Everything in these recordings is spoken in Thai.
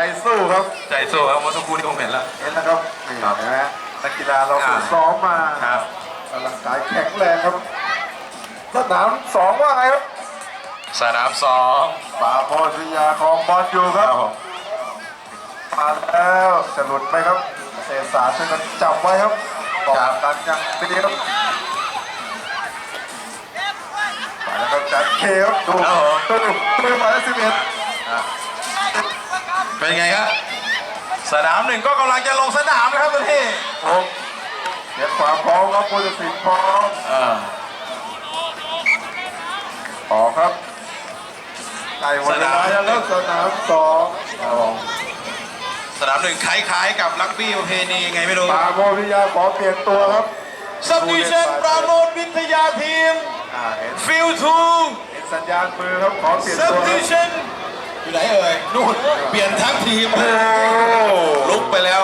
ใจสู้ครับ ใจสู้ครับเมื่อสักครู่ที่ผมเห็นแล้ว เห็นนะครับนี่ครับเห็นไหมนักกีฬาเราอ่าฝึกซ้อมมาครับร่างกายแข็งแรงครับสนามสองว่าไงครับสนามสองป่าโพธิยาของบอลอยู่ครับผมมาแล้วจะหลุดไหมครับเศษสารช่วยกันจับไว้ครับบอกกันยังไม่ดีครับไปแล้วครับจัดเคครับดูดูดูหมายเลขสิบเอ็ด เป็นไงครับ สนามหนึ่งก็กำลังจะลงสนามนะครับตอนนี้ผมเสียความพร้อมครับผู้ตัดสินพร้อมเออออกครับไก่วันเวลาแล้วครับสนามสองครับผมสนามหนึ่งคล้ายๆกับรักบี้ประเพณีไงไม่รู้ป่าโพธิยาขอเปลี่ยนตัวครับซับดิชั่นปราโมทวิทยาทีมอ่าเห็นฟิลทูเห็นสัญญาณมือครับขอเปลี่ยนซับตัวคดิรับชั่น อยู่ไหนเอ่ยนู่นเปลี่ยนทั้งทีมโอ้ลุกไปแล้ว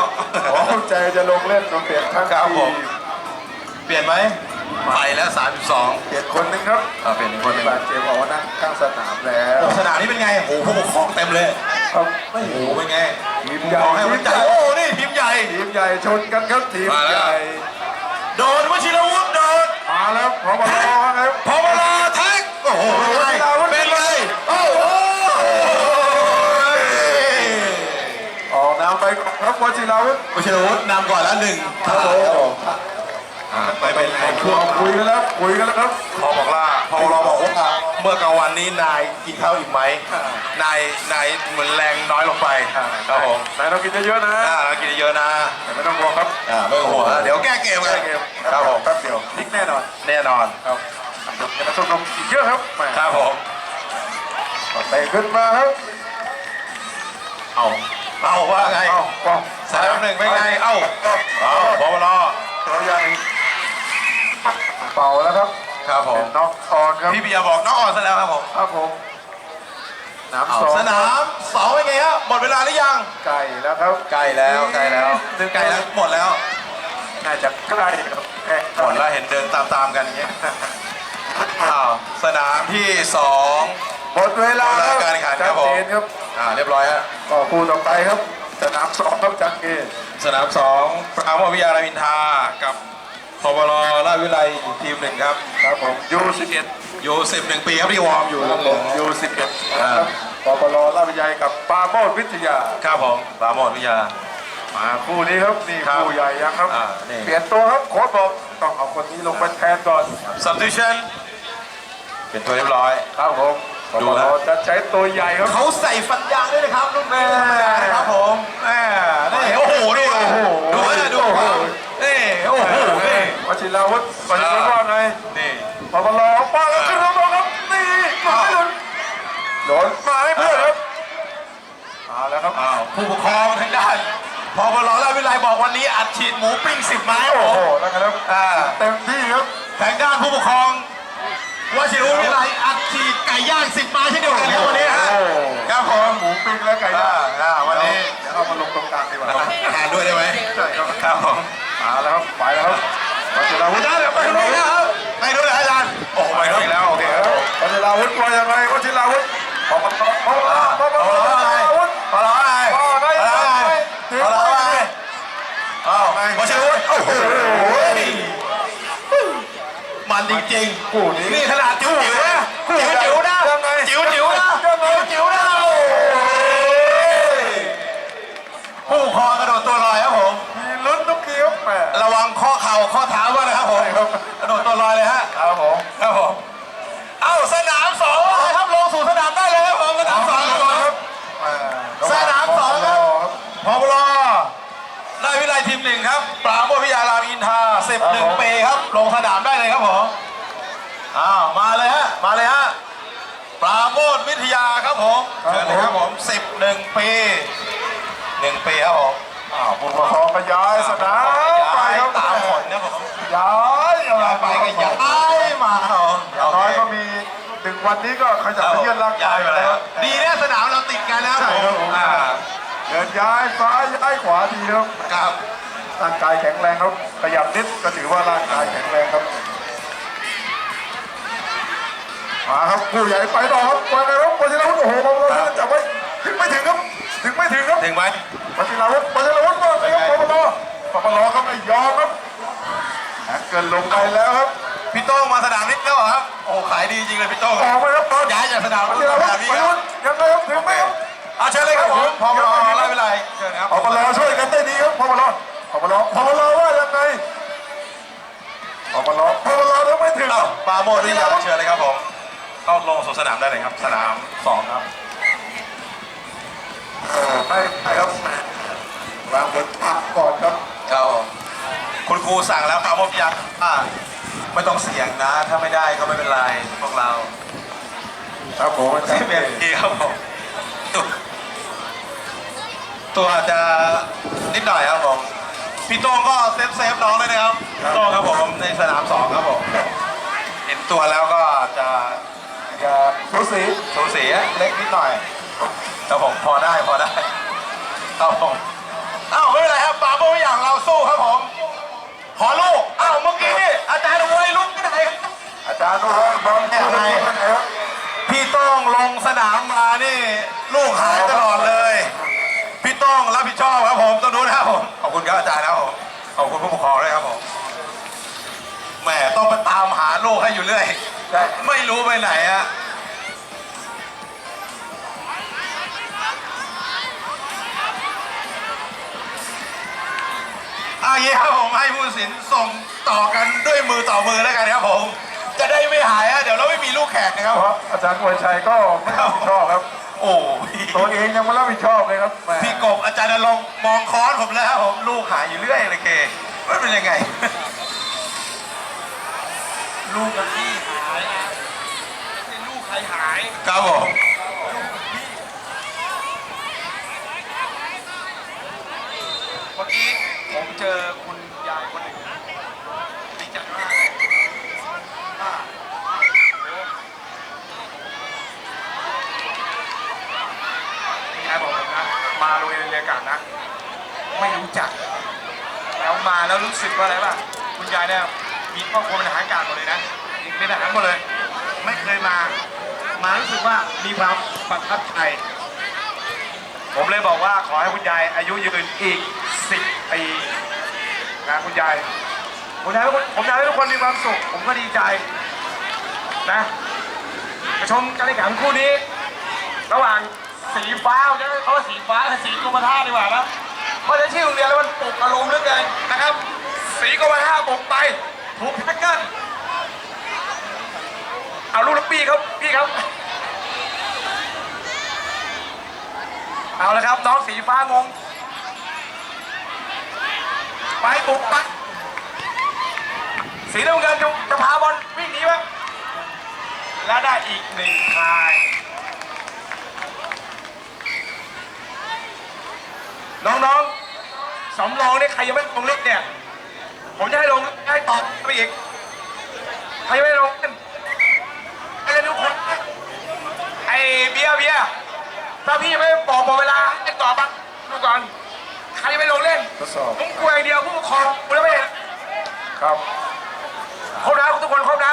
ขอใจจะลงเล่นต้องเปลี่ยนทั้งครับทีผมเปลี่ยนไหมไปแล้ว 32 เปลี่ยนคนหนึงครับอ่าเปลี่ยนอีกคนหนึ่งบาดเจ็บออกมานั่งข้างสนามแล้วสนามนี้เป็นไงโอ้โหผู้ปกครองเต็มเลยครับโอ้โหเป็นไงทีมใหญ่ขอให้ทีมันมใจใหญ่โอ้นี่ทีมใหญ่ ทีมใหญ่ชนกันครับทีมมาแล้ว ใหญ่โดนวชิรวุฒิโดนมาแล้วพอมาลอครับพอ ครับวชิราวุฒิวชิรวุฒินำก่อนแล้วหนึ่งครับผมไปเป็นแรงพวกคุยกันแล้วคุยกันแล้วครับพอบอกว่าพอเราบอกว่าเมื่อกลางวันนี้นายกินข้าวอีกไหมนายนายเหมือนแรงน้อยลงไปครับผมนายต้องกินเยอะๆนะอ่ากินเยอะนะแต่ไม่ต้องห่วงครับอ่าไม่ต้องห่วงนะเดี๋ยวแก้เกมกันแก้เกมครับผมแป๊บเดียวพลิกแน่นอนแน่นอนครับจะมาชมนมอีกเยอะครับแหม่ครับผมเตะขึ้นมาครับเอา เอาว่าไงเอ้าป้องสายหนึ่งเป็นไง เอ้าเอาพอรอตัวใหญ่เป่าแล้วครับ ครับผม น็อกออนครับ พี่เบียร์บอกน้องอ่อนซะแล้วครับผม ครับผมน้ำเอาสองสนามสองเป็นไงฮะหมดเวลาหรือยัง ไก่แล้วครับใกล้แล้วใกล้แล้วใกล้แล้วหมดแล้ว น่าจะใกล้ครับหมดแล้วเห็นเดินตามๆกันอย่างเงี้ยอ้าวสนามที่สอง หมดเวลาครับหมดเวลาการแข่งขันครัชับดผมเจนครับ อ่าเรียบร้อยฮะก็คู่ต่อไปครับ สนามสองครับจังเกตสนามสองปราโมทวิทยารามินทรากับพบลราชวิไลอีกทีมหนึ่งครับครับผมยูสิบเอ็ดอยู่สิบหนึ่งปีครับที่วอร์มอยู่ครับผมยูสิบเอ็ดครับปปลราชวิทยากับปาโมดวิทยาครับผมปราโมทวิทยามาคู่นี้ครับนี่ครับคู่ใหญ่ยังครับอ่านี่เปลี่ยนตัวครับโค้ชบอกต้องเอาคนนี้ลงไปแทนก่อน substitution เป็นตัวเรียบร้อยครับผมป ดูปแล้ลวจะใช้ตัวใหญ่ครับ เขาใส่ฟันยางด้วยนะครับลูกแม่ครับผมแม่นี่โอ้โหนี่โอ้โหดูนะดูครับนี่โอ้โหนี่วชิราวุฒิวชิราวุฒิว่าไงนี่ปปลป้าแล้วขึ้นมาบอกครับนี่มาให้หลุดโดนมาให้เพื่อนครับมาแล้วครับอ้าวผู้ปกครองทางด้านพบลราชวิไลบอกวันนี้อัดฉีดหมูปิ้งสิบไม้ครับโอ้ผมโหแล้วกันครับอ่าเต็มที่ครับทางด้านผู้ปกครอง วชิรวิไลอัดฉีดไก่ย่างสิบไม้เช่นเดียวกันครับวันนี้ฮะโอ้ครับผมหมูปิ้งและไก่อ่าย่างอ่าวันนี้ จริงๆคู่นี้นี่ขนาดจิ๋วจิ๋วนะจิ๋วจิ๋วนะยังไงจิ๋วจิ๋วนะยังไงจิ๋วนะโอ้ยผู้ปกครองกระโดดตัวลอยครับผมมีลุ้นทุกทีครับแหมระวังข้อเข่าข้อเท้าด้วยนะครับผมกระโดดตัวลอยเลยฮะครับผมครับผมเอ้าสนามสองครับลงสู่สนามได้เลยครับผมสนามสองครับผมแหม่สนามสองครับพบลได้วิไลทีมหนึ่งครับปราโมทพิยารามอินทราสิบหนึ่งปีครับ ลงสนามได้เลยครับผม อ้าวมาเลยฮะ มาเลยฮะ ปราโมทวิทยาครับผมเชิญเลยครับผมสิบหนึ่งปีหนึ่งปีครับผมอ้าวผู้ปกครองก็ย้ายสนามไปย้ายครับตามผลนะผมย้ายเอาย้ายไปก็ย้ายมาครับผมอย่างน้อยก็มีหนึ่งวันนี้ก็ขยับไปเยือนร่างกายไปแล้แล้ววดีนะสนามเราติดกันนะครับใช่ผครับมผม อ่าเดินย้ายซ้ายย้ายขวาดีครับครับ ร่างกายแข็งแรงครับขยับนิดก็ถือว่าร่างกายแข็งแรงครับ มาครับผู้ใหญ่ไปต่อครับไปเลยครับไปที่แล้วโอ้โหบอลเราจับไว้ขึ้นไม่ถึงครับ ถึงไม่ถึงครับถึงไหมปัจจิราวุฒิปัจจิราวุฒิว่าไงครับปปลปปลก็ไม่ยอมครับแฮกเกินลงไปแล้วครับพี่โต้งมาสนามนี้แล้วเหรอครับ โอ้ขายดีจริงเลยพี่โต้งออกไปครับบอลย้ายจากสนามปัมาจสจิราวุนาฒิมนี้ปัจคจิรัราบวุฒิยังไงครับถึงไหมครับเอาเชิญเลยครับผมพอรอไล่เวลาเชิญครับปปลช่วยกันได้ดีครับปปลปปลปปลว่ายังไงปปลปปลทำไมถึงเอ้าปาโมดนี่ครับเชิญเลยครับผมเข้า ลงสู่สนามได้เลยครับ สนามสองครับเออไม่ไม่ครับวางบนพักก่อนครับครับผมคุณครูสั่งแล้วปาโมดยังอ่าไม่ต้องเสี่ยงนะ ถ้าไม่ได้ก็ไม่เป็นไรพวกเราครับผมอาจารสิบย์เอ็ดทีครับผมตัวตัวอาจจะนิดหน่อยครับผมพี่โต้งก็เซฟเซฟน้องด้วยนะครับพี่โต้งครับผมในสนามสองครับผมเห็นตัวแล้วก็จะ อย่าสูสีสูสีเล็กนิดหน่อยครับผมพอได้พอได้ครับผมอ้าวไม่เป็นไรครับปาโบอย่างเราสู้ครับผม ขอลูกอ้าวเมื่อกี้นี่อาจารย์อวยลุกไม่ได้ครับอาจารย์ดูว่าบอลแค่ไหนครับพี่โต้องลงสนามมานี่ ลูกหายตลอดเลย พี่โต้องรับผิดชอบครับผมต้องดูนะครับผมขอบคุณครับอาจารย์นะครับผมขอบคุณผู้ปกครองด้วยครับผมแหมต้องไปตามหาลูกให้อยู่เรื่อย ใช่ ไม่รู้ไปไหนอะเอาอย่างนี้ครับผมให้ผู้ตัดสินส่งต่อกันด้วยมือต่อมือแล้วกันครับผม จะได้ไม่หายอะเดี๋ยวเราไม่มีลูกแขกนะครับเพราะอาจารย์กวยชัยก็ไม่รับผิดชอบครับ โอ้พี่ตัวเองยังไม่รับผิดชอบเลยครับแหมพี่กบอาจารย์นรงค์มองค้อนผมแล้วครับผมลูกหายอยู่เรื่อยเลยเคมันเป็นยังไง ลูกกับพี่หายนะเป็นลูกใคร หายครับผมเมื่อกี้ผมเจอคุณยายคนหนึ่งดีใจมากเลยป้าคุณยายบอกผมนะ มาโรงเรียนเรียนอากาศนะ ไม่รู้จัก แล้วมาแล้วรู้สึกว่าอะไรป่ะ คุณยายเนี่ยมีครอบครัวเป็นทหารอากาศหมดเลยนะ เป็นทหารหมดเลย ไม่เคยมา มารู้สึกว่ามีความประทับใจ ผมเลยบอกว่าขอให้คุณยายอายุยืนอีก 10 ปีนะคุณยายผมอยากให้ทุกคนผมอยากให้ทุกคนมีความสุข ผมก็ดีใจนะไปชมการแข่งขันคู่นี้ ระหว่างสีฟ้าจะเขาว่าสีฟ้ากับสีกรมท่าดีกว่านะเพราะในชื่อโรงเรียนแล้วมันปลุกอารมณ์เหลือเกินนะครับ สีกรมท่าปลุกไปถูกแท็กเกิลเอาลูกลูกพี่ครับพี่ครับ เอาละครับน้องสีฟ้างง ไปบุกไปสีน้ำเงินจะจะพาบอลวิ่งหนีมั้งและได้อีกหนึ่งทายน้องๆสำรองเนี่ยใครยังไม่ลงเล่นเนี่ย ผมจะให้ลงให้ต่อไปอีก ใครยังไม่ลงเล่นให้เล่นทุกคนไอ้เบียร์เบียร์ ถ้าพี่ไม่บอกหมดเวลาให้ตอบบ้างดูก่อนใครไม่ลงเล่นทดสอบผมกลัวอย่างเดียวผู้ปกครองกูแล้วไม่เห็นครับครบนะทุกคนครบนะ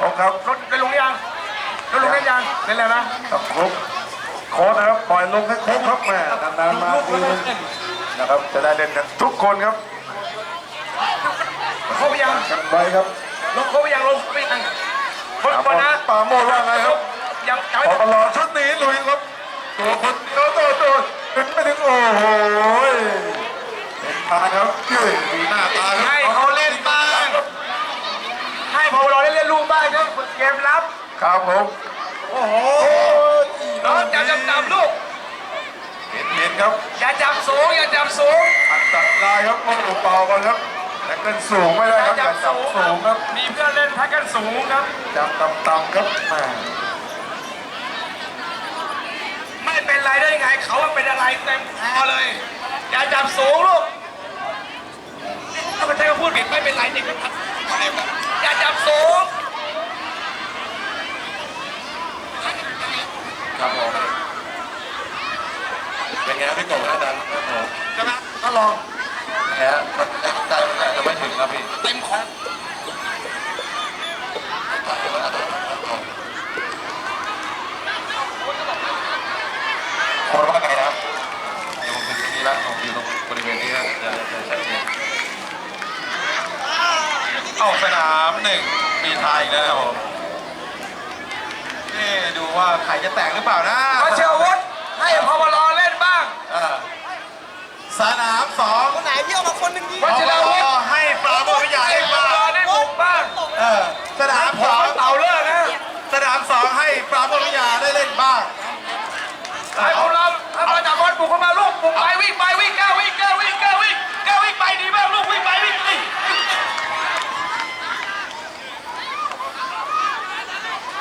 ครบครับรถไปลงหรือยังรถลงเล่นยังเล่นแล้วนะครับครบโค้ชนะครับปล่อยลงให้ครบครับแหม่นานๆมาลูกทีเล่นึนงนะครับ จะได้เล่นกันทุกคนครับครบไปยังกันไว้ครับลงครบไปยังลงครบไปยังครบคนนะปาโมดว่าไงครับยังยังไม่ ปปลชุดนี้ลุยครับ ตัวคนเดียวตัวตัวถึงไม่ถึงโอ้โหเป็นทาครับยืนมีหน้าตาครับให้เขาเล่นบ้างให้พอเราได้เล่นลูกบ้างก็ฝึกเกมรับ ครับผมโอ้โหน้องจับจับจับลูกเห็นเห็นครับ อย่าจับสูงอย่าจับสูงอันตัดลายครับโอ้โหเป่าก่อนครับแต่เกินสูงไม่ได้ครับอย่าจับสูงครับ มีเพื่อนเล่นแพ็กกันสูงครับ จับต่ำๆครับแหม ไม่เป็นไรได้ไง เขาว่าเป็นอะไรเต็มคอเลย อย่าจับสูงลูกถ้าไม่ใช่ก็พูดผิดไม่เป็นไรเด็กก็ทัดอย่าจับสูงครับผมเป็นไงครับพี่กบอาจารย์ครับผมใช่ไหมก็ลองแพ้ใจมันอาจจะไม่ถึงครับพี่ เต็มคอ คนว่าไงนะครับ ค นี้ละผมอยู่ตรงบริเวณนี้นะจะจะชัดเจนออกสนามหนึ่งมีไทยนะครับผมนี่ดูว่าใครจะแตกหรือเปล่านะวัชรวุฒิให้พมรเล่นบ้างเออสนามสองคนไหนพี่เอามาคนหนึ่งดิวัชรวุฒิ ให้ปราโมทวิทยาให้เล่นพมบ้างรได้บุกบ้างเออสนามผสมองเต่าเลิกนะสนามสองให้ปราโมทวิทยาได้เล่นบ้าง ให้พมรให้มาจาก บุกเข้ามาลูกบุกไปวิ่งไปวิ่งก้าววิ่งก้าววิ่งก้าววิ่งก้าววิ่งไปดีมากลูกวิ่งไปวิ่งไป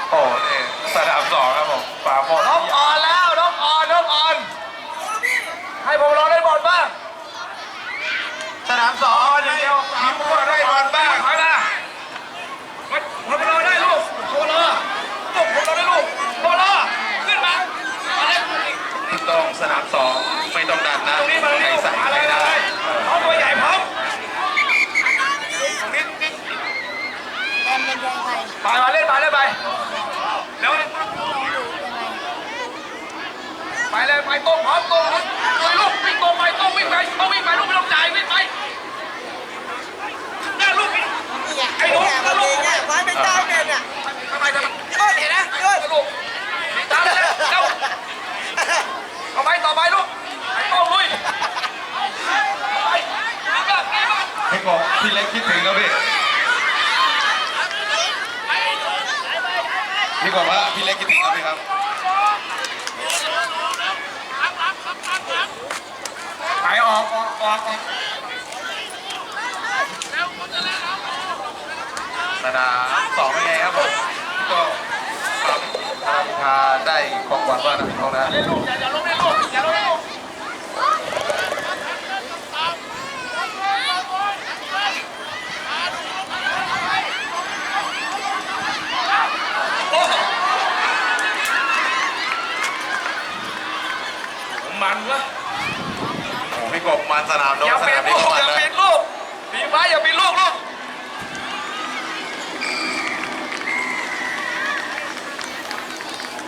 โอ้นี่สนามสองครับผมปราโมท น้องอ่อนแล้วน้องอ่อนน้องอ่อนให้พมรได้บอลบ้าง สนามสองให้ทีมพวกได้บอลบ้าง ถอยมาพมรได้ลูกพมรลูกพมรได้ลูกพมรขึ้นมามาเล่น ตรงสนามสองไม่ต้องดันนะใครใส่ใคเลรได้เลยเขาตัวใหญ่พร้อมตรงนี้นี่แอมเป็นยังไงไปมาเล่นไปเล่นไปแล้วลองดูยังไงไปเลยไปตรงพร้อมตรงไปลูกวิ่งตรงไปตรงวิ่งไปต้องวิ่งไปลูกไม่ต้องจ่ายวิ่งไปหน้าลูกนี่ไงไอ้หนูเนี่มันเองเนี่ยไว้เป็นเจ้าเด่นอะทำไมทำไมยอดเห็นนะยอด ลูกตามเลยเร็วเอาไปต่อไปลูกไอ้โต้ลุยไปนี่ก็นี่ก็ พี่เล็กคิดถึงครับพี่พี่บอกว่าพี่เล็กคิดถึงครับพี่ครับไปออกออกออกออกสนามสองเป็นไงครับผมก็ปรับธนาคาได้ของหวานว่านะพี่น้องนะเล่นลูกอย่าลูกอย่าลงเล่นลูกโอ้โห มันวะโอ้พี่กบมันสนามโดนอย่าสปินาดมลูนี้กมัอนย่าเลปิยดลูกปีฟ้าอย่าปิดลูกลูก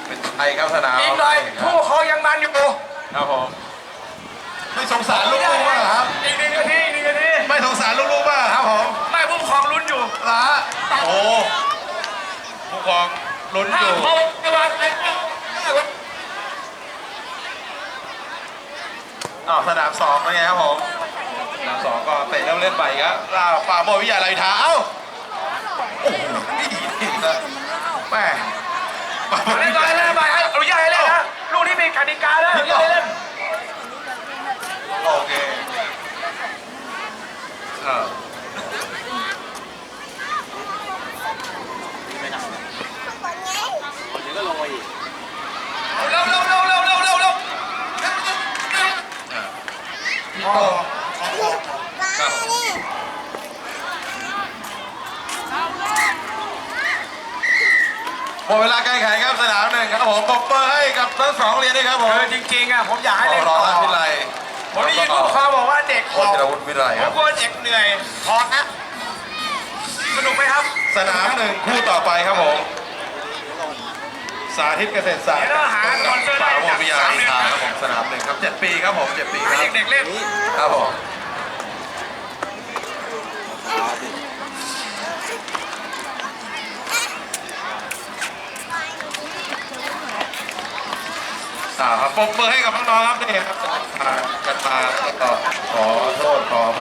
เป็นไทยครับสนามอีกหน่อยผู้เขายังมันอยู่ครับผมไม่สงสารลูกๆบ้างเหรอครับ อีกหนึ่งนาทีอีกหนึ่งนาทีไม่สงสารลูกๆบ้างเหรอครับผมไม่ผู้ปกครองลุ้นอยู่ละโอ้ผู้กองลุ้นอห้ายู่โมงจะวางไอ้อ้าวสนามสองเป็นไงครับผมสนามสองก็เตะแล้วเล่นไปครับล่าป่าโมยวิทยาลัยท้าเอ้าโอ้โหนี่นะแม่ป่าโมยเล่วินทไปยาเล่ลัยนไปให้อนุญาตให้เล่นนะลูกนี้มีกติกาแล้วอนุญาตให้เล่นโอเคเออ เร็วเร็วเร็วเร็วเร็วเร็วเร็ว พี่โก้ครับหมด เวลาการแข่งครับสนามหนึ่งครับผมปรบมือให้กับทั้งสองเรียนด้วยครับผมเออจริงๆอะผมอยากให้เล่นรต่ออราชวิไลผมได้ยินผู้ปกครองบอกว่าเด็กโคจรวุฒิวิไลผครัมบ กลัวเด็กเหนื่อยพอนะสนุกไหมครับสนามหนึ่งคู่ต่อไปครับผม สาธิตเกษตรศาสตร์เดี๋ยวเราหาสปอนเซอร์ได้ป่าโมจากวิทยาลัยสามทาเดือนครับผมสนามหนึ่งครับเจ็ดปีครับผมเจ็ดปีคให้รับเด็กๆเล่นครับผม สาวครับปมมือให้กับน้องๆครับนี่ครับกันมาแล้วก็ขอโทษขอ